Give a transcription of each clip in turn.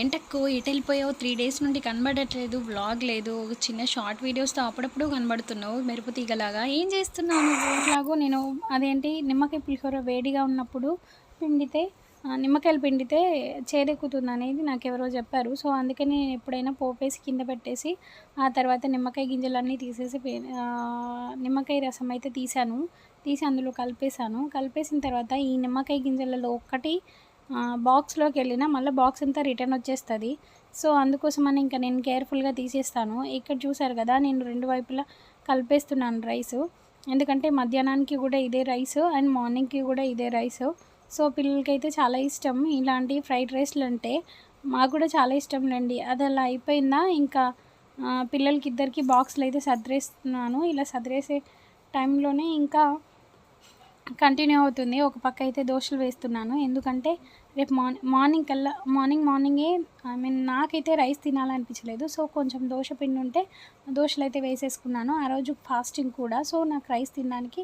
ఏంటక్కో ఎటు వెళ్ళిపోయావు three days నుండి కనబడట్లేదు. వ్లాగ్ లేదు. ఒక చిన్న షార్ట్ వీడియోస్తో అప్పుడప్పుడు కనబడుతున్నావు. మెరుపు తీగలాగా. ఏం చేస్తున్నావు నువ్వు? నేను అదేంటి? నిమ్మకాయ పులిహోర వేడిగా ఉన్నప్పుడు పిండితే నిమ్మకాయలు పిండితే చేదెక్కుతుంది అనేది నాకు ఎవరో చెప్పారు. సో అందుకని నేను ఎప్పుడైనా పోపేసి కింద పెట్టేసి ఆ తర్వాత నిమ్మకాయ గింజలన్నీ తీసేసి నిమ్మకాయ రసం అయితే తీసాను తీసి అందులో కలిపేసాను కలిపేసిన తర్వాత ఈ నిమ్మకాయ గింజలలో ఒక్కటి బాక్స్లోకి వెళ్ళిన మళ్ళీ బాక్స్ అంతా రిటర్న్ వచ్చేస్తుంది. సో అందుకోసమని ఇంకా నేను కేర్ఫుల్గా తీసేస్తాను. ఇక్కడ చూసారు కదా నేను రెండు వైపులా కలిపేస్తున్నాను రైస్ ఎందుకంటే మధ్యాహ్నానికి కూడా ఇదే రైస్ అండ్ మార్నింగ్కి కూడా ఇదే రైస్ సో పిల్లలకైతే చాలా ఇష్టం. ఇలాంటి ఫ్రైడ్ రైస్లు అంటే మాకు కూడా చాలా ఇష్టం రండి. అది అలా అయిపోయిందా? ఇంకా పిల్లలకి ఇద్దరికి బాక్స్లు అయితే సదిరేస్తున్నాను ఇలా సదిరేసే టైంలోనే ఇంకా కంటిన్యూ అవుతుంది. ఒక పక్క అయితే దోశలు వేస్తున్నాను. ఎందుకంటే రేపు మార్నింగ్ మార్నింగ్ కల్లా మార్నింగ్ మార్నింగే ఐ మీన్ నాకైతే రైస్ తినాలనిపించలేదు. సో కొంచెం దోశ పిండి ఉంటే దోశలు అయితే వేసేసుకున్నాను. ఆ రోజు ఫాస్టింగ్ కూడా. సో నాకు రైస్ తినడానికి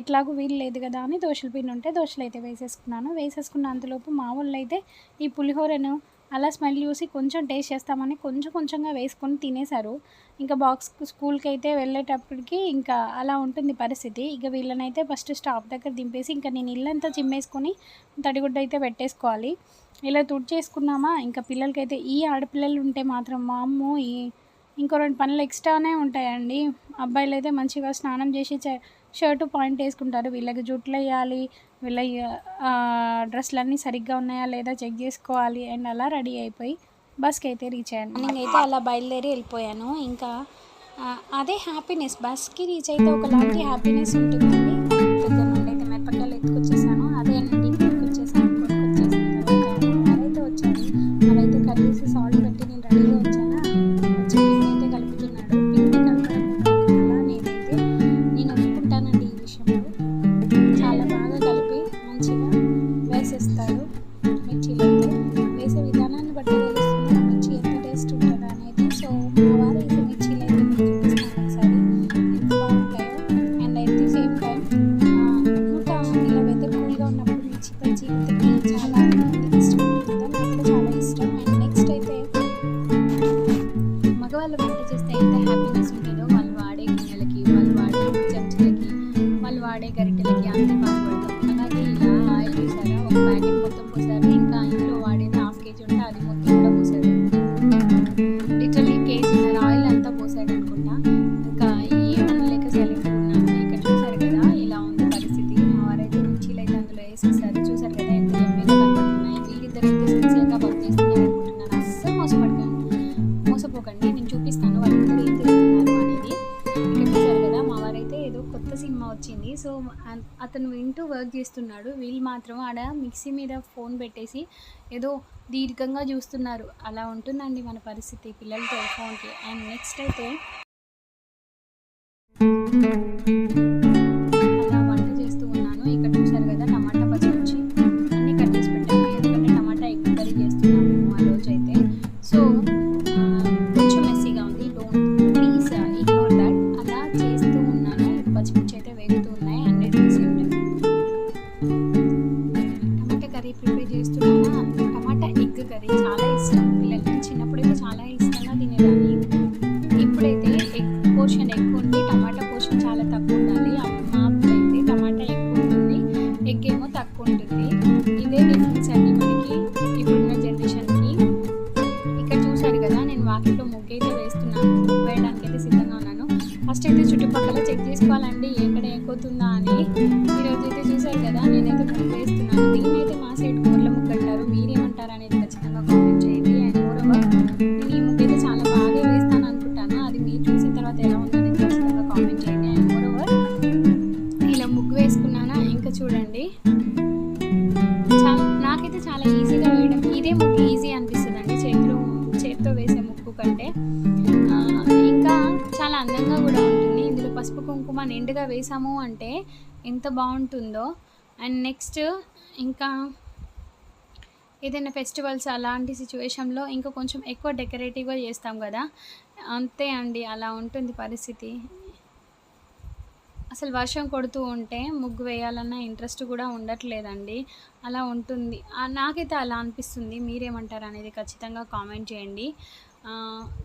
ఎట్లాగూ వీలు లేదు కదా అని దోశల పిండి ఉంటే దోశలు అయితే వేసేసుకున్నాను. వేసేసుకున్న అంతలోపు మా వాళ్ళు అయితే ఈ పులిహోరను అలా స్మెల్ చూసి కొంచెం టేస్ట్ చేస్తామని కొంచెం కొంచెంగా వేసుకొని తినేశారు. ఇంకా బాక్స్ స్కూల్కి అయితే వెళ్ళేటప్పటికి ఇంకా అలా ఉంటుంది పరిస్థితి. ఇక వీళ్ళనైతే ఫస్ట్ స్టాప్ దగ్గర దింపేసి ఇంకా నేను ఇల్లంతా చిమ్మేసుకొని తడిగుడ్డ అయితే పెట్టేసుకోవాలి. ఇలా తుడిచేసుకున్నామా? ఇంకా పిల్లలకైతే ఈ ఆడపిల్లలు ఉంటే మాత్రం మా అమ్మ ఈ ఇంకో రెండు పనులు ఎక్స్ట్రానే ఉంటాయండి. అబ్బాయిలు అయితే మంచిగా స్నానం చేసి షర్టు పాయింట్ వేసుకుంటారు. వీళ్ళకి జుట్లు వేయాలి వీళ్ళ డ్రెస్సులు అన్నీ సరిగ్గా ఉన్నాయా లేదా చెక్ చేసుకోవాలి అండ్ అలా రెడీ అయిపోయి బస్కి అయితే రీచ్ అయ్యాను నేనైతే అలా బయలుదేరి వెళ్ళిపోయాను. ఇంకా అదే హ్యాపీనెస్. బస్కి రీచ్ అయితే ఒకలాంటి హ్యాపీనెస్ ఉంటుందండి. దగ్గర నుండి అయితే మిరపకాయలు ఎత్తుకొచ్చేసాను చికెన్ ఉన్నప్పుడు చాలా మందికి ఇష్టం ఉంటుంది నాకు కూడా చాలా ఇష్టం అండ్ నెక్స్ట్ అయితే మగవాళ్ళు వంట చేస్తే ఎంత హ్యాపీనెస్ ఉండేదో వాళ్ళు వాడే గిన్నెలకి వాళ్ళు వాడే చెంచాలకి వాళ్ళు వాడే గరిటెలకి అంత బాగుంటుంది మోసపోకండి నేను చూపిస్తాను వాళ్ళిద్దరు ఏం చేస్తున్నారు అనేది. ఇక్కడ చూసారు కదా మా వారైతే ఏదో కొత్త సినిమా వచ్చింది. సో అతను వింటూ వర్క్ చేస్తున్నాడు. వీళ్ళు మాత్రం ఆడ మిక్సీ మీద ఫోన్ పెట్టేసి ఏదో దీర్ఘంగా చూస్తున్నారు. అలా ఉంటుందండి మన పరిస్థితి పిల్లలతో ఫోన్కి. అండ్ నెక్స్ట్ అయితే కొన్ని టమాటా పోషన్ చాలా తక్కువ ఉండాలి మా టమాటా ఎక్కువ ఉంటుంది ఎగ్ ఏమో తక్కువ ఉంటుంది ఇదే డిఫరెన్స్ అండి మనకి ఇప్పుడున్న జనరేషన్కి. ఇక్కడ చూశారు కదా నేను వాకిట్లో ముగ్గు అయితే వేస్తున్నాను. వేయడానికి అయితే సిద్ధంగా ఉన్నాను. ఫస్ట్ అయితే చుట్టుపక్కల చెక్ చేసుకోవాలండి ఎక్కడ ఎక్కుతుందా అని. ఈరోజు అయితే చూశారు కదా నేనైతే ముగ్గు ఇదే ముగ్గు ఈజీ అనిపిస్తుంది అండి చేతిలో చేతితో వేసే ముగ్గు కంటే. ఇంకా చాలా అందంగా కూడా ఉంటుంది. ఇందులో పసుపు కుంకుమ నిండుగా వేసాము అంటే ఎంత బాగుంటుందో. అండ్ నెక్స్ట్ ఇంకా ఏదైనా ఫెస్టివల్స్ అలాంటి సిచ్యువేషన్లో ఇంకా కొంచెం ఎక్కువ డెకరేటివ్గా చేస్తాం కదా. అంతే అండి అలా ఉంటుంది పరిస్థితి. అసలు వర్షం కొడుతూ ఉంటే ముగ్గు వేయాలన్న ఇంట్రెస్ట్ కూడా ఉండట్లేదండి. అలా ఉంటుంది. నాకైతే అలా అనిపిస్తుంది. మీరేమంటారు అనేది ఖచ్చితంగా కామెంట్ చేయండి.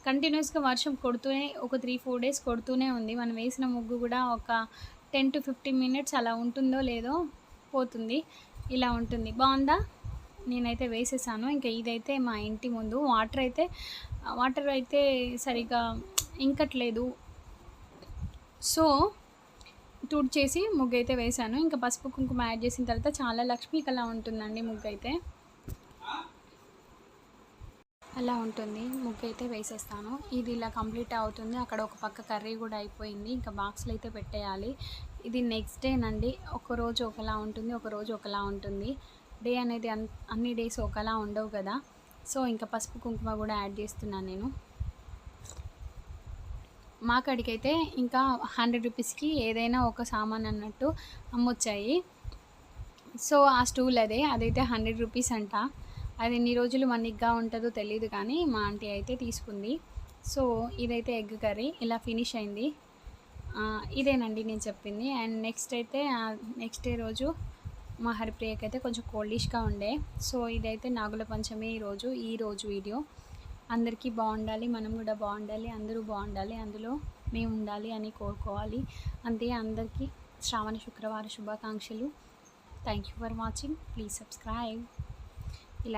కంటిన్యూస్గా వర్షం కొడుతూనే ఒక త్రీ ఫోర్ డేస్ కొడుతూనే ఉంది. మనం వేసిన ముగ్గు కూడా ఒక టెన్ టు ఫిఫ్టీన్ మినిట్స్ అలా ఉంటుందో లేదో పోతుంది. ఇలా ఉంటుంది. బాగుందా? నేనైతే వేసేసాను. ఇంకా ఇదైతే మా ఇంటి ముందు. వాటర్ అయితే వాటర్ అయితే సరిగా ఇంకట్లేదు. సో తుడిచేసి ముగ్గు అయితే వేశాను. ఇంకా పసుపు కుంకుమ యాడ్ చేసిన తర్వాత చాలా లక్ష్మీ కలా ఉంటుందండి ముగ్గు అయితే అలా ఉంటుంది. ముగ్గు అయితే వేసేస్తాను. ఇది ఇలా కంప్లీట్ అవుతుంది. అక్కడ ఒక పక్క కర్రీ కూడా అయిపోయింది. ఇంకా బాక్స్లో అయితే పెట్టేయాలి. ఇది నెక్స్ట్ డే నండి ఒక రోజు ఒకలా ఉంటుంది. ఒక రోజు ఒకలా ఉంటుంది. డే అనేది అన్ అన్ని డేస్ ఒకలా ఉండవు కదా. సో ఇంకా పసుపు కుంకుమ కూడా యాడ్ చేస్తున్నాను నేను. మా కాడికైతే ఇంకా హండ్రెడ్ రూపీస్కి ఏదైనా ఒక సామాన్ అన్నట్టు అమ్మొచ్చాయి. సో ఆ స్టూల్ అదే అదైతే హండ్రెడ్ రూపీస్ అంట. అది ఎన్ని రోజులు మన్నిగ్గా ఉంటుందో తెలియదు కానీ మా ఆంటీ అయితే తీసుకుంది. సో ఇదైతే ఎగ్ కర్రీ ఇలా ఫినిష్ అయింది. ఇదేనండి నేను చెప్పింది. అండ్ నెక్స్ట్ అయితే నెక్స్ట్ డే రోజు మా హరిప్రియకి అయితే కొంచెం కోల్డిష్గా ఉండే. సో ఇదైతే నాగుల పంచమి రోజు ఈ రోజు వీడియో. అందరికీ బాగుండాలి మనం కూడా బాగుండాలి అందరూ బాగుండాలి అందులో మేము ఉండాలి అని కోరుకోవాలి. అంతే అందరికీ శ్రావణ శుక్రవార శుభాకాంక్షలు. Thank you for watching please subscribe